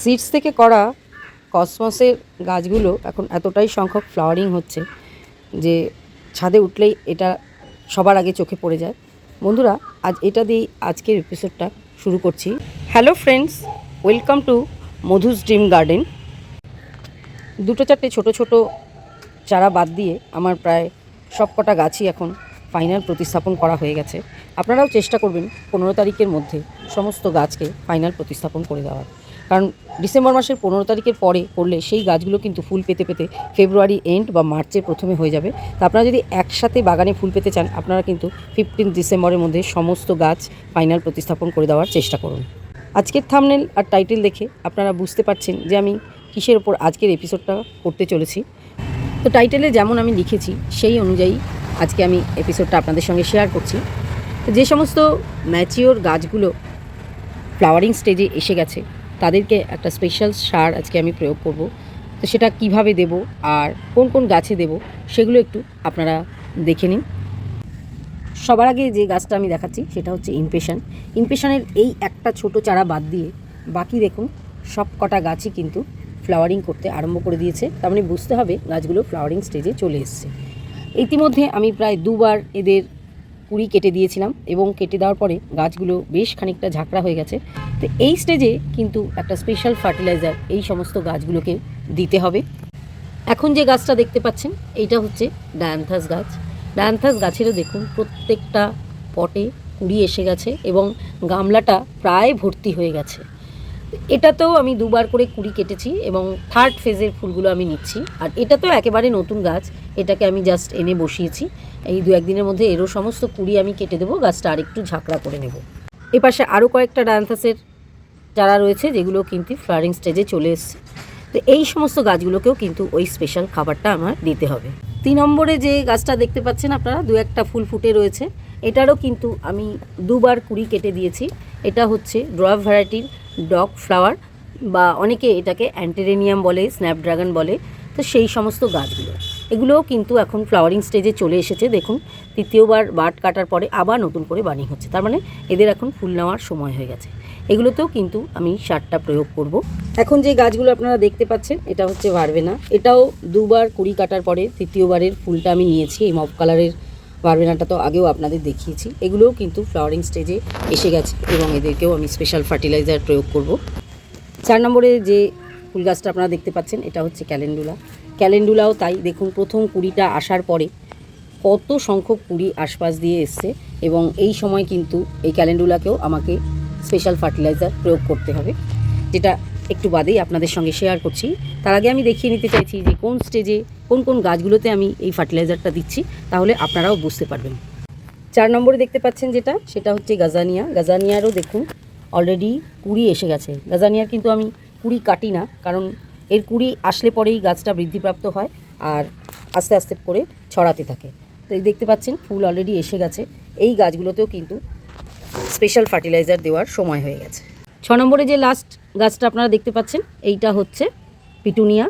Seeds থেকে করা কসমসের গাছগুলো এখন এতটাই সংখ্যক ফ্লাওয়ারিং হচ্ছে যে ছাদে উঠলেই এটা সবার আগে চোখে পড়ে যায়। বন্ধুরা, আজ এটা দিয়েই আজকের এপিসোডটা শুরু করছি। Hello friends welcome to Madhu's dream garden দুটো চারটে ছোট ছোট চারা বাদ দিয়ে আমার প্রায় সব কটা গাছই এখন ফাইনাল প্রতিস্থাপন করা হয়ে গেছে। আপনারাও চেষ্টা করবেন পনেরো তারিখের মধ্যে সমস্ত গাছকে ফাইনাল প্রতিস্থাপন করে দেওয়ার। কারণ ডিসেম্বর মাসের পনেরো তারিখের পরে করলে সেই গাছগুলো কিন্তু ফুল পেতে পেতে ফেব্রুয়ারি এন্ড বা মার্চের প্রথমে হয়ে যাবে। তা আপনারা যদি একসাথে বাগানে ফুল পেতে চান, আপনারা কিন্তু ফিফটিন ডিসেম্বরের মধ্যে সমস্ত গাছ ফাইনাল প্রতিস্থাপন করে দেওয়ার চেষ্টা করুন। আজকের থামনেল আর টাইটেল দেখে আপনারা বুঝতে পারছেন যে আমি কিসের ওপর আজকের এপিসোডটা করতে চলেছি। তো টাইটেলে যেমন আমি লিখেছি, সেই অনুযায়ী আজকে আমি এপিসোডটা আপনাদের সঙ্গে শেয়ার করছি। যে সমস্ত ম্যাচিওর গাছগুলো ফ্লাওয়ারিং স্টেজে এসে গেছে তাদেরকে একটা স্পেশাল সার আজকে আমি প্রয়োগ করব। তো সেটা কীভাবে দেব আর কোন কোন গাছে দেব, সেগুলো একটু আপনারা দেখে নিন। সবার আগে যে গাছটা আমি দেখাচ্ছি, সেটা হচ্ছে ইমপেশন ইমপেশনের এই একটা ছোট চারা বাদ দিয়ে বাকি দেখুন, সব কটা গাছই কিন্তু ফ্লাওয়ারিং করতে আরম্ভ করে দিয়েছে। তার মানে বুঝতে হবে গাছগুলো ফ্লাওয়ারিং স্টেজে চলে এসছে। ইতিমধ্যে আমি প্রায় দুবার এদের কুড়ি কেটে দিয়েছিলাম এবং কেটে দেওয়ার পরে গাছগুলো বেশ খানিকটা ঝাঁকড়া হয়ে গেছে। তো এই স্টেজে কিন্তু একটা স্পেশাল ফার্টিলাইজার এই সমস্ত গাছগুলোকে দিতে হবে। এখন যে গাছটা দেখতে পাচ্ছেন, এইটা হচ্ছে ডায়ান্থাস গাছ। ডায়ান্থাস গাছেরও দেখুন প্রত্যেকটা পটে কুড়ি এসে গেছে এবং গামলাটা প্রায় ভর্তি হয়ে গেছে। এটাতেও আমি দুবার করে কুড়ি কেটেছি এবং থার্ড ফেজের ফুলগুলো আমি নিচ্ছি। আর এটা তো একেবারে নতুন গাছ, এটাকে আমি জাস্ট এনে বসিয়েছি। এই দু একদিনের মধ্যে এরও সমস্ত কুড়ি আমি কেটে দেবো, গাছটা আরেকটু ঝাঁকড়া করে নেব। এপাশে আরও কয়েকটা ডায়ান্থাসের চারা রয়েছে, যেগুলো কিন্তু ফ্লাওয়ারিং স্টেজে চলে এসছে। তো এই সমস্ত গাছগুলোকেও কিন্তু ওই স্পেশাল খাবারটা আমার দিতে হবে। তিন নম্বরে যে গাছটা দেখতে পাচ্ছেন আপনারা দু একটা ফুল ফুটে রয়েছে। এটারও কিন্তু আমি দুবার কুড়ি কেটে দিয়েছি। এটা হচ্ছে ড্রপ ভ্যারাইটির ডগ ফ্লাওয়ার বা অনেকে এটাকে অ্যান্টেরেনিয়াম বলে, স্ন্যাপড্রাগন বলে। তো সেই সমস্ত গাছগুলো। এগুলোও কিন্তু এখন ফ্লাওয়ারিং স্টেজে চলে এসেছে, দেখুন। তৃতীয়বার বাট কাটার পরে আবার নতুন করে বানি হচ্ছে। তার মানে এদের এখন ফুল নেওয়ার সময় হয়ে গেছে। এগুলোতেও কিন্তু আমি সারটা প্রয়োগ করব। এখন যে গাছগুলো আপনারা দেখতে পাচ্ছেন, এটা হচ্ছে ভারবেনা। এটাও দুবার কুড়ি কাটার পরে তৃতীয়বারের ফুলটা আমি নিয়েছি, এই মব কালারের ভারবেনাটা তো আগেও আপনাদের দেখিয়েছি। এগুলোও কিন্তু ফ্লাওয়ারিং স্টেজে এসে গেছে এবং এদেরকেও আমি স্পেশাল ফার্টিলাইজার প্রয়োগ করব। চার নম্বরে যে ফুল গাছটা আপনারা দেখতে পাচ্ছেন, এটা হচ্ছে ক্যালেন্ডুলা ক্যালেন্ডুলাও তাই, দেখুন প্রথম কুড়িটা আসার পরে কত সংখ্যক কুড়ি আশপাশ দিয়ে এসছে এবং এই সময় কিন্তু এই ক্যালেন্ডুলাকেও আমাকে স্পেশাল ফার্টিলাইজার প্রয়োগ করতে হবে, যেটা একটু বাদেই আপনাদের সঙ্গে শেয়ার করছি। তার আগে আমি দেখিয়ে নিতে চাইছি যে কোন স্টেজে কোন কোন গাছগুলোতে আমি এই ফার্টিলাইজারটা দিচ্ছি, তাহলে আপনারাও বুঝতে পারবেন। চার নম্বরে দেখতে পাচ্ছেন যেটা, সেটা হচ্ছে গাজানিয়া। গাজানিয়ারও দেখুন অলরেডি কুড়ি এসে গেছে। গাজানিয়ার কিন্তু আমি কুড়ি কাটি না, কারণ এর কুড়ি আসলে পরেই গাছটা বৃদ্ধিপ্রাপ্ত হয় আর আস্তে আস্তে করে ছড়াতে থাকে। তো এই দেখতে পাচ্ছেন, ফুল অলরেডি এসে গেছে। এই গাছগুলোতেও কিন্তু স্পেশাল ফার্টিলাইজার দেওয়ার সময় হয়ে গেছে। ছ নম্বরে যে লাস্ট গাছটা আপনারা দেখতে পাচ্ছেন, এইটা হচ্ছে পিটুনিয়া।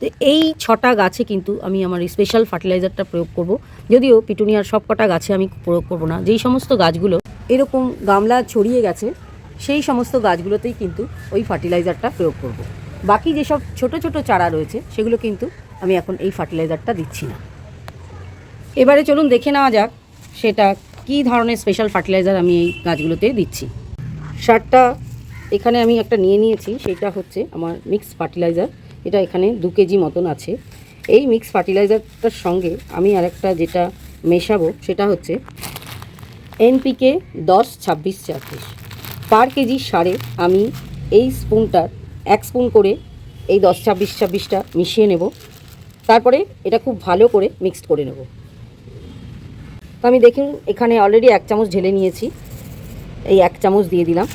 তো এই ছটা গাছে কিন্তু আমি আমার স্পেশাল ফার্টিলাইজারটা প্রয়োগ করব। যদিও পিটুনিয়ার সব কটা গাছে আমি প্রয়োগ করব না। যেই সমস্ত গাছগুলো এরকম গামলা ছড়িয়ে গেছে, সেই সমস্ত গাছগুলোতেই কিন্তু ওই ফার্টিলাইজারটা প্রয়োগ করব। বাকি যেসব ছোট ছোট চারা রয়েছে, সেগুলো কিন্তু আমি এখন এই ফার্টিলাইজারটা দিচ্ছি না। এবারে চলুন দেখে নেওয়া যাক সেটা কী ধরনের স্পেশাল ফার্টিলাইজার আমি এই গাছগুলোতে দিচ্ছি। সারটা এখানে আমি একটা নিয়ে নিয়েছি সেটা হচ্ছে আমার মিক্স ফার্টিলাইজার এটা এখানে দু কেজি মতন আছে। এই মিক্স ফার্টিলাইজারটার সঙ্গে আমি আরেকটা যেটা মেশাবো, সেটা হচ্ছে এনপিকে দশ ছাব্বিশ ছাব্বিশ পার কেজি সারে আমি এই স্পুনটার এক স্পুন করে এই দশ ছাব্বিশ ছাব্বিশটা মিশিয়ে নেব। তারপরে এটা খুব ভালো করে মিক্সড করে নেব। তো আমি দেখুন, এখানে অলরেডি এক চামচ ঢেলে নিয়েছি। এই এক চামচ দিয়ে দিলাম।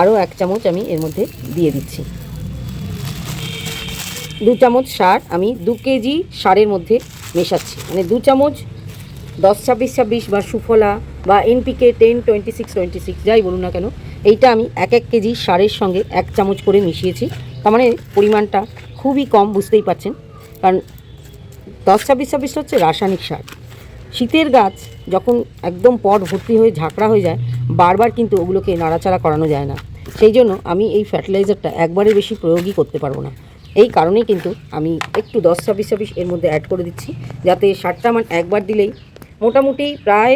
আরও এক চামচ আমি এর মধ্যে দিয়ে দিচ্ছি। দু চামচ সার আমি দু কেজি সারের মধ্যে মেশাচ্ছি। মানে দু চামচ দশ ছাব্বিশ ছাব্বিশ বা সুফলা বা NPK ten, twenty six twenty six যাই বলুন না কেন, এইটা আমি এক এক কেজি সারের সঙ্গে এক চামচ করে মিশিয়েছি। তার মানে পরিমাণটা খুবই কম, বুঝতেই পারছেন। কারণ দশ ছাব্বিশ ছাব্বিশটা হচ্ছে রাসায়নিক সার। শীতের গাছ যখন একদম পট ভর্তি হয়ে ঝাঁকড়া হয়ে যায়, বারবার কিন্তু ওগুলোকে নাড়াচাড়া করানো যায় না। সেই জন্য আমি এই ফার্টিলাইজারটা একবারে বেশি প্রয়োগই করতে পারব না। এই কারণেই কিন্তু আমি একটু দশ ছাব্বিশ ছাব্বিশ এর মধ্যে অ্যাড করে দিচ্ছি, যাতে সারটা আমার একবার দিলেই মোটামুটি প্রায়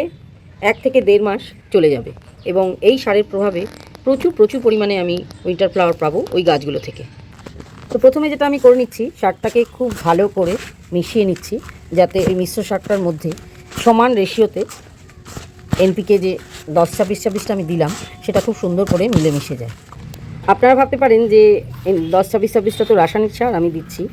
এক থেকে দেড় মাস চলে যাবে। এবং এই সারের প্রভাবে প্রচুর প্রচুর পরিমাণে আমি উইন্টার ফ্লাওয়ার পাবো ওই গাছগুলো থেকে। তো প্রথমে যেটা আমি করে নিচ্ছি, সারটাকে খুব ভালো করে মিশিয়ে নিচ্ছি, যাতে এই মিশ্র সারটার মধ্যে সমান রেশিওতে এনপিকে যে দশ ছাব্বিশ ছাব্বিশটা আমি দিলাম, সেটা খুব সুন্দর করে মিলেমিশে যায়। আপনারা ভাবতে পারেন যে দশ ছাব্বিশ ছাব্বিশটা তো রাসায়নিক সার আমি দিচ্ছি।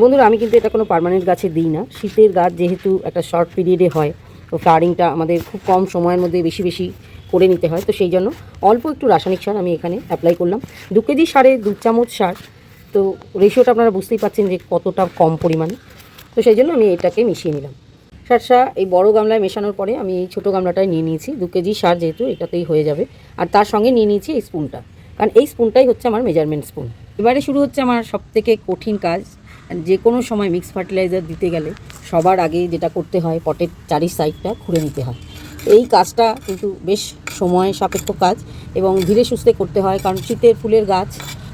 বন্ধুরা, আমি কিন্তু এটা কোনো পার্মানেন্ট গাছে দিই না। শীতের গাছ যেহেতু একটা শর্ট পিরিয়ডে হয়, তো ফ্লাওয়ারিংটা আমাদের খুব কম সময়ের মধ্যে বেশি বেশি করে নিতে হয়। তো সেই জন্য অল্প একটু রাসায়নিক সার আমি এখানে অ্যাপ্লাই করলাম। দু কেজি সারে দু চামচ সার, তো রেশিওটা আপনারা বুঝতেই পারছেন যে কতটা কম পরিমাণে। তো সেই জন্য আমি এটাকে মিশিয়ে নিলাম। সারসা এই বড় গামলায় মেশানোর পরে আমি এই ছোটো গামলাটায় নিয়ে নিয়েছি। দু কেজি সার যেহেতু এটাতেই হয়ে যাবে। আর তার সঙ্গে নিয়ে নিয়েছি এই স্পুনটা কারণ এই স্পুনটাই হচ্ছে আমার মেজারমেন্ট স্পুন এবারে শুরু হচ্ছে আমার সবথেকে কঠিন কাজ। যে কোনো সময় মিক্স ফার্টিলাইজার দিতে গেলে সবার আগে যেটা করতে হয় পটের চারি সাইডটা খুঁড়ে নিতে হয়। এই কাজটা কিন্তু বেশ সময় সাপেক্ষ কাজ এবং ধীরে সুস্থে করতে হয়। কারণ শীতের ফুলের গাছ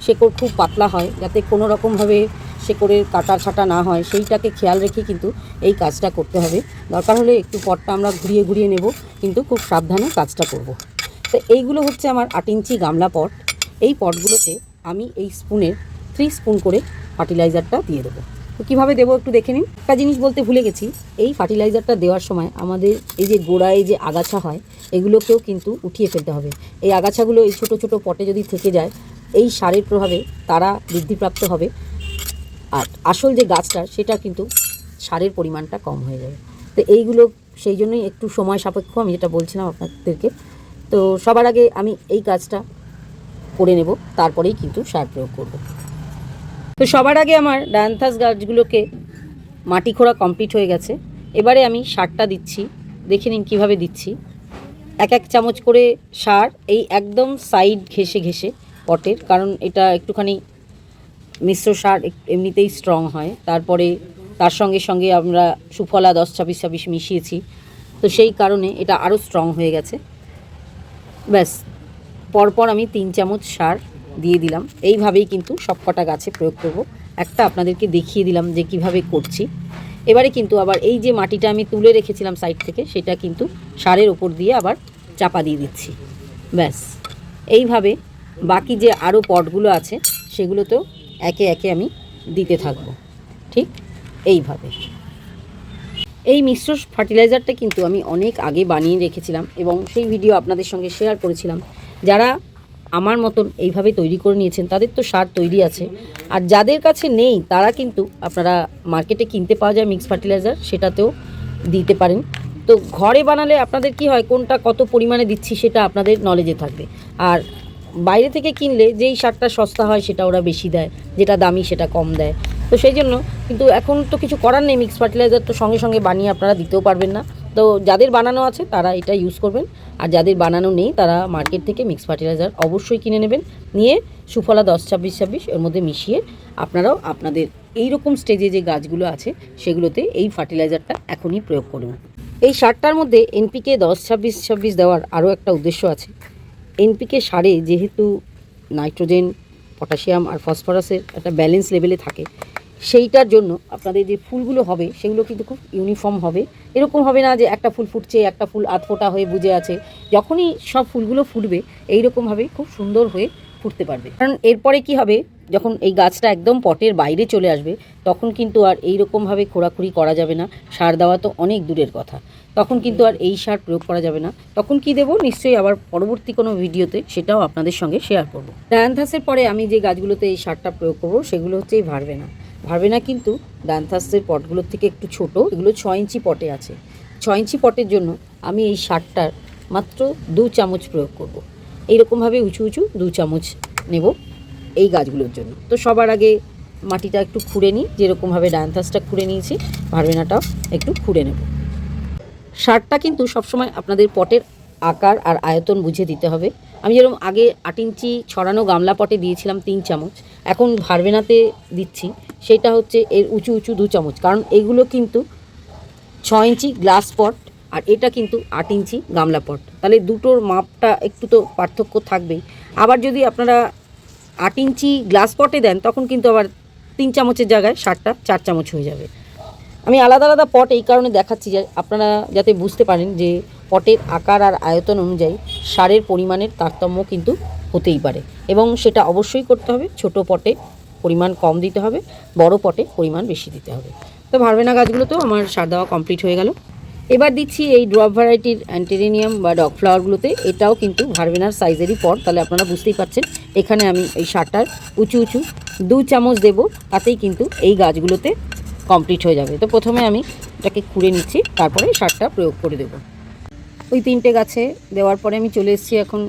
শেকড় খুব পাতলা হয়, যাতে কোনো রকমভাবে শেকড়ের কাটা ছাটা না হয়, সেইটাকে খেয়াল রেখে কিন্তু এই কাজটা করতে হবে। দরকার হলে একটু পটটা আমরা ঘুরিয়ে ঘুরিয়ে নেব, কিন্তু খুব সাবধানে কাজটা করব। তো এইগুলো হচ্ছে আমার আট ইঞ্চি গামলা পট। এই পটগুলোতে আমি এই স্পুনের থ্রি স্পুন করে ফার্টিলাইজারটা দিয়ে দেবো। তো কীভাবে দেবো একটু দেখে নিন? একটা জিনিস বলতে ভুলে গেছি, এই ফার্টিলাইজারটা দেওয়ার সময় আমাদের এই যে গোড়ায় যে আগাছা হয়, এগুলোকেও কিন্তু উঠিয়ে ফেলতে হবে। এই আগাছাগুলো এই ছোটো ছোটো পটে যদি থেকে যায় এই সারের প্রভাবে তারা বৃদ্ধিপ্রাপ্ত হবে। আর আসল যে গাছটা, সেটা কিন্তু সারের পরিমাণটা কম হয়ে যাবে। তো এইগুলো, সেই জন্যই একটু সময় সাপেক্ষ, আমি যেটা বলছিলাম আপনাদেরকে। তো সবার আগে আমি এই কাজটা করে নেব, তারপরেই কিন্তু সার প্রয়োগ করব। তো সবার আগে আমার ডায়ান্থাস গাছগুলোকে মাটি খোঁড়া কমপ্লিট হয়ে গেছে। এবারে আমি সারটা দিচ্ছি, দেখে নিন কীভাবে দিচ্ছি। এক এক চামচ করে সার, এই একদম সাইড ঘেসে ঘেসে পটের, কারণ এটা একটুখানি মিশ্র সার এমনিতেই স্ট্রং হয়। তারপরে তার সঙ্গে সঙ্গে আমরা সুফলা দশ ছাব্বিশ ছাব্বিশ মিশিয়েছি। তো সেই কারণে এটা আরও স্ট্রং হয়ে গেছে। ব্যাস, পরপর আমি তিন চামচ সার দিয়ে দিলাম। এইভাবেই কিন্তু সব কটা গাছে প্রয়োগ করব। একটা আপনাদেরকে দেখিয়ে দিলাম যে কীভাবে করছি। এবারে কিন্তু আবার এই যে মাটিটা আমি তুলে রেখেছিলাম সাইড থেকে, সেটা কিন্তু সারের ওপর দিয়ে আবার চাপা দিয়ে দিচ্ছি। ব্যাস, এইভাবে বাকি যে আরও পটগুলো আছে, সেগুলোতেও একে একে আমি দিতে থাকব। ঠিক এইভাবে। এই মিশ্র ফার্টিলাইজারটা কিন্তু আমি অনেক আগে বানিয়ে রেখেছিলাম এবং সেই ভিডিও আপনাদের সঙ্গে শেয়ার করেছিলাম। যারা আমার মতন এইভাবে তৈরি করে নিয়েছেন, তাদের তো সার তৈরি আছে। আর যাদের কাছে নেই, তারা কিন্তু আপনারা মার্কেটে কিনতে পাওয়া যায় মিক্স ফার্টিলাইজার, সেটাতেও দিতে পারেন। তো ঘরে বানালে আপনাদের কি হয়, কোনটা কত পরিমাণে দিচ্ছি সেটা আপনাদের নলেজে থাকবে। আর বাইরে থেকে কিনলে যেই সারটা সস্তা হয় সেটা ওরা বেশি দেয়, যেটা দামি সেটা কম দেয়। তো সেই জন্য কিন্তু এখন তো কিছু করার নেই মিক্স ফার্টিলাইজার তো সঙ্গে সঙ্গে বানিয়ে আপনারা দিতেও পারবেন না। তো যাদের বানানো আছে তারা এটা ইউজ করবেন, আর যাদের বানানো নেই তারা মার্কেট থেকে মিক্স ফার্টিলাইজার অবশ্যই কিনে নেবেন, নিয়ে সুফলা দশ ছাব্বিশ ছাব্বিশ এর মধ্যে মিশিয়ে আপনারাও আপনাদের এই রকম স্টেজে যে গাছগুলো আছে সেগুলোতে এই ফার্টিলাইজারটা এখনই প্রয়োগ করুন। এই সারটার মধ্যে এনপিকে দশ ছাব্বিশ ছাব্বিশ দেওয়ার আরও একটা উদ্দেশ্য আছে এনপিকে সারে যেহেতু নাইট্রোজেন, পটাশিয়াম আর ফসফরাসের একটা ব্যালেন্স লেভেলে থাকে, সেইটার জন্য আপনাদের যে ফুলগুলো হবে সেগুলো কিন্তু খুব ইউনিফর্ম হবে। এরকম হবে না যে একটা ফুল ফুটছে, একটা ফুল আধ ফোটা হয়ে বুঝে আছে। যখনই সব ফুলগুলো ফুটবে এইরকমভাবে খুব সুন্দর হয়ে ফুটতে পারবে। কারণ এরপরে কি হবে? যখন এই গাছটা একদম পটের বাইরে চলে আসবে, তখন কিন্তু আর এই রকমভাবে খোঁড়াখুড়ি করা যাবে না। সার দেওয়া তো অনেক দূরের কথা। তখন কিন্তু আর এই সার প্রয়োগ করা যাবে না। তখন কি দেবো? নিশ্চয়ই আবার পরবর্তী কোনো ভিডিওতে সেটাও আপনাদের সঙ্গে শেয়ার করব। ডায়ান্থাসের পরে আমি যে গাছগুলোতে এই সারটা প্রয়োগ করব, সেগুলো হচ্ছে এই ভারবেনা। ভারবেনা কিন্তু ডায়ান্থাসের পটগুলোর থেকে একটু ছোট। এগুলো ছ ইঞ্চি পটে আছে। ছ ইঞ্চি পটের জন্য আমি এই সারটার মাত্র দু চামচ প্রয়োগ করব। এইরকমভাবে উঁচু উঁচু দু চামচ নেব। এই গাছগুলোর জন্য। তো সবার আগে মাটিটা একটু খুঁড়ে নিই, যেরকমভাবে ডায়ান্থাসটা খুঁড়ে নিয়েছি, ভারবেনাটাও একটু খুঁড়ে নেব। সারটা কিন্তু সবসময় আপনাদের পটের আকার আর আয়তন বুঝে দিতে হবে। আমি যেরকম আগে আট ইঞ্চি ছড়ানো গামলা পটে দিয়েছিলাম তিন চামচ, এখন ভারবেনাতে দিচ্ছি সেটা হচ্ছে এর উঁচু উঁচু দু চামচ, কারণ এগুলো কিন্তু ছ ইঞ্চি গ্লাস পট আর এটা কিন্তু আট ইঞ্চি গামলা পট। তাহলে দুটোর মাপটা একটু তো পার্থক্য থাকবেই। আবার যদি আপনারা আট ইঞ্চি গ্লাস পটে দেন, তখন কিন্তু আবার তিন চামচের জায়গায় সারটা চার চামচ হয়ে যাবে। আমি আলাদা আলাদা পট এই কারণে দেখাচ্ছি যে আপনারা যাতে বুঝতে পারেন যে পটের আকার আর আয়তন অনুযায়ী সারের পরিমাণের তারতম্য কিন্তু হতেই পারে এবং সেটা অবশ্যই করতে হবে। ছোট পটে পরিমাণ কম দিতে হবে, বড় পটে পরিমাণ বেশি দিতে হবে। তো ভারবেনা গাছগুলোতেও আমার সার দেওয়া কমপ্লিট হয়ে গেল। এবার দিচ্ছি এই ড্রপ ভ্যারাইটির অ্যান্টেরিনিয়াম বা ডগ ফ্লাওয়ারগুলোতে এটাও কিন্তু ভারবেনার সাইজেরই পট তাহলে আপনারা বুঝতেই পারছেন। এখানে আমি এই সারটার উঁচু উঁচু দু চামচ দেবো, তাতেই কিন্তু এই গাছগুলোতে কমপ্লিট হয়ে যাবে। তো প্রথমে আমি এটাকে খুঁড়ে নিচ্ছি, তারপরে সারটা প্রয়োগ করে দেবো। ওই তিনটে গাছে দেওয়ার পরে আমি চলে এসেছি এখন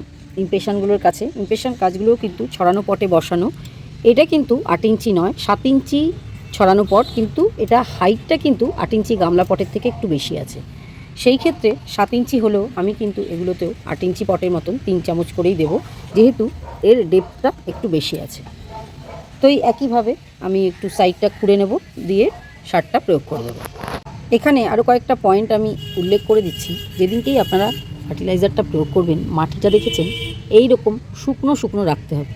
ইমপ্রেশনগুলোর কাছে। ইমপ্রেশন গাছগুলোও কিন্তু ছড়ানো পটে বসানো। এটা কিন্তু আট ইঞ্চি নয়, সাত ইঞ্চি ছড়ানো পট, কিন্তু এটা হাইটটা কিন্তু আট ইঞ্চি গামলা পটের থেকে একটু বেশি আছে। সেই ক্ষেত্রে সাত ইঞ্চি হলেও আমি কিন্তু এগুলোতেও আট ইঞ্চি পটের মতন তিন চামচ করেই দেবো, যেহেতু এর ডেপটা একটু বেশি আছে। তো এই একইভাবে আমি একটু সাইডটা খুঁড়ে নেব, দিয়ে সারটা প্রয়োগ করে দেবো। এখানে আরও কয়েকটা পয়েন্ট আমি উল্লেখ করে দিচ্ছি। যেদিনকেই আপনারা ফার্টিলাইজারটা প্রয়োগ করবেন, মাটিটা দেখেছেন? এই রকম শুকনো শুকনো রাখতে হবে।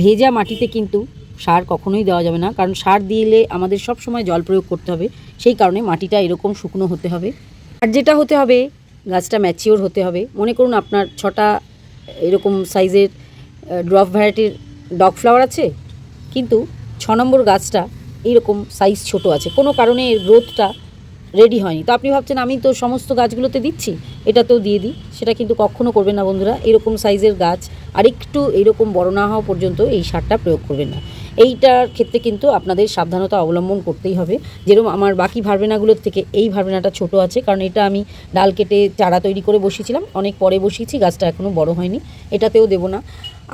ভেজা মাটিতে কিন্তু সার কখনোই দেওয়া যাবে না। কারণ সার দিলে আমাদের সব সময় জল প্রয়োগ করতে হবে। সেই কারণে মাটিটা এরকম শুকনো হতে হবে। আর যেটা হতে হবে, গাছটা ম্যাচিওর হতে হবে। মনে করুন আপনার ছটা এরকম সাইজের ড্রপ ভ্যারাইটির ডগ ফ্লাওয়ার আছে। কিন্তু ছ নম্বর গাছটা এইরকম সাইজ ছোট আছে। কোনো কারণে এর গ্রোথটা রেডি হয়নি। তো আপনি ভাবছেন, আমি তো সমস্ত গাছগুলোতে দিচ্ছি, এটাতেও দিয়ে দিই? সেটা কিন্তু কখনো করবেন না বন্ধুরা। এরকম সাইজের গাছ, আরেকটু এরকম বড় না হওয়া পর্যন্ত এই সারটা প্রয়োগ করবেন না। এইটার ক্ষেত্রে কিন্তু আপনাদের সাবধানতা অবলম্বন করতেই হবে। যেরকম আমার বাকি ভারবেনাগুলোর থেকে এই ভারবেনাটা ছোট আছে, কারণ এটা আমি ডাল কেটে চারা তৈরি করে বসিয়েছিলাম। অনেক পরে বসিয়েছি, গাছটা এখনও বড় হয়নি। এটাতেও দেবো না।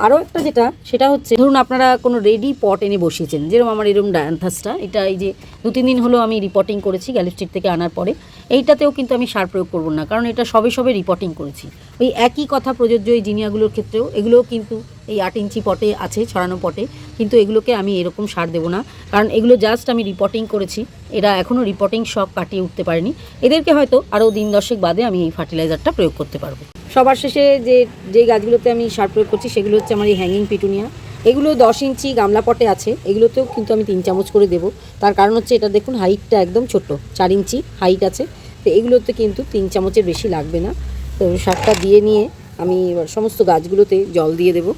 আরও একটা যেটা, সেটা হচ্ছে, ধরুন আপনারা কোনো রেডি পট এনে বসিয়েছেন, যেরকম আমার এরকম ডায়ান্থাসটা এটা এই যে দু, তিন দিন হলো আমি রিপোর্টিং করেছি গ্যালি স্ট্রিট থেকে আনার পরে, এইটাতেও কিন্তু আমি সার প্রয়োগ করব না, কারণ এটা সবে সবে রিপোর্টিং করেছি। ওই একই কথা প্রযোজ্য এই জিনিয়াগুলোর ক্ষেত্রেও, এগুলোও কিন্তু এই আট ইঞ্চি পটে আছে, ছড়ানো পটে, কিন্তু এগুলোকে আমি এরকম সার দেবো না, কারণ এগুলো জাস্ট আমি রিপোর্টিং করেছি, এরা এখনও রিপোর্টিং শখ কাটিয়ে উঠতে পারেনি, এদেরকে হয়তো আরও দিন দশেক বাদে আমি এই ফার্টিলাইজারটা প্রয়োগ করতে পারব। সবার শেষে যে যে গাছগুলোতে আমি সার প্রয়োগ করছি সেগুলো হচ্ছে আমার এই হ্যাঙ্গিং পিটুনিয়া এগুলো দশ ইঞ্চি গামলা পটে আছে, এগুলোতেও কিন্তু আমি তিন চামচ করে দেবো। তার কারণ হচ্ছে এটা দেখুন হাইটটা একদম ছোট চার ইঞ্চি হাইট আছে। তো এগুলোতে কিন্তু তিন চামচের বেশি লাগবে না। তো সারটা দিয়ে নিয়ে আমি এবার সমস্ত গাছগুলোতে জল দিয়ে দেবো।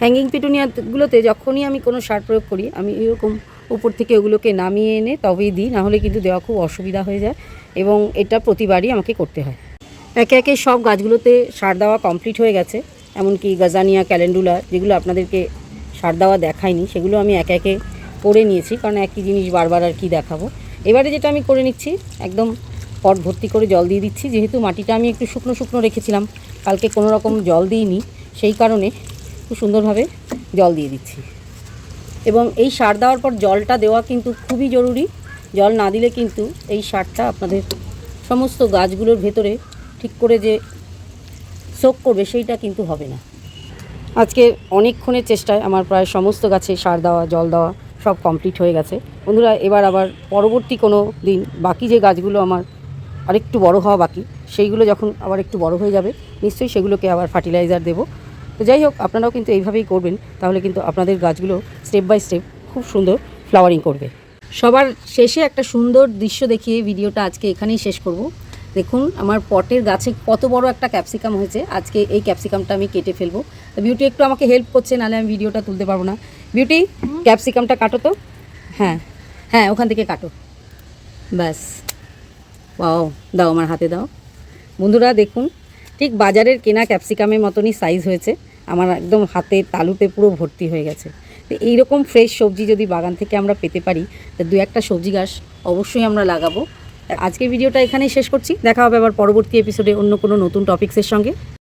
হ্যাঙ্গিং পিটুনিয়াগুলোতে যখনই আমি কোনো সার প্রয়োগ করি, আমি এরকম উপর থেকে ওগুলোকে নামিয়ে এনে তবেই দিই, নাহলে কিন্তু দেওয়া খুব অসুবিধা হয়ে যায় এবং এটা প্রতিবারই আমাকে করতে হয়। একে একে সব গাছগুলোতে সার দেওয়া কমপ্লিট হয়ে গেছে। এমনকি গাজানিয়া, ক্যালেন্ডুলা যেগুলো আপনাদেরকে সার দেওয়া দেখায়নি সেগুলো আমি একে একে করে নিয়েছি, কারণ একই জিনিস বারবার আর কি দেখাবো। এবারে যেটা আমি করে নিচ্ছি, একদম পট ভর্তি করে জল দিয়ে দিচ্ছি, যেহেতু মাটিটা আমি একটু শুকনো শুকনো রেখেছিলাম, কালকে কোনো রকম জল দিইনি, সেই কারণে খুব সুন্দরভাবে জল দিয়ে দিচ্ছি। এবং এই সার দেওয়ার পর জলটা দেওয়া কিন্তু খুবই জরুরি। জল না দিলে কিন্তু এই সারটা আপনাদের সমস্ত গাছগুলোর ভেতরে ঠিক করে যে সোক করবে, সেইটা কিন্তু হবে না। আজকে অনেকক্ষণের চেষ্টায় আমার প্রায় সমস্ত গাছে সার দেওয়া, জল দেওয়া সব কমপ্লিট হয়ে গেছে। বন্ধুরা, এবার আবার পরবর্তী কোনো দিন বাকি যে গাছগুলো আমার আরেকটু বড় হওয়া বাকি, সেইগুলো যখন আবার একটু বড় হয়ে যাবে, নিশ্চয়ই সেগুলোকে আবার ফার্টিলাইজার দেবো। তো যাই হোক, আপনারাও কিন্তু এইভাবেই করবেন, তাহলে কিন্তু আপনাদের গাছগুলো স্টেপ বাই স্টেপ খুব সুন্দর ফ্লাওয়ারিং করবে। সবার শেষে একটা সুন্দর দৃশ্য দেখিয়ে ভিডিওটা আজকে এখানেই শেষ করব। দেখুন আমার পটের গাছে কত বড় একটা ক্যাপসিকাম হয়েছে। আজকে এই ক্যাপসিকামটা আমি কেটে ফেলব। তো বিউটি একটু আমাকে হেল্প করছে নাহলে আমি ভিডিওটা তুলতে পারব না। বিউটি ক্যাপসিকামটা কাটো তো? হ্যাঁ হ্যাঁ ওখান থেকে কাটো। ব্যাস। ওয়াও দাও আমার হাতে দাও। বন্ধুরা দেখুন ঠিক বাজারের কেনা ক্যাপসিকামের মতনই সাইজ হয়েছে। আমার একদম হাতে তালুতে পুরো ভর্তি হয়ে গেছে। তো এইরকম ফ্রেশ সবজি যদি বাগান থেকে আমরা পেতে পারি তো দু একটা সবজি গাছ অবশ্যই আমরা লাগাবো। আজকের ভিডিওটা এখানেই শেষ করছি। দেখা হবে আবার পরবর্তী এপিসোডে অন্য কোনো নতুন টপিক্সের সঙ্গে।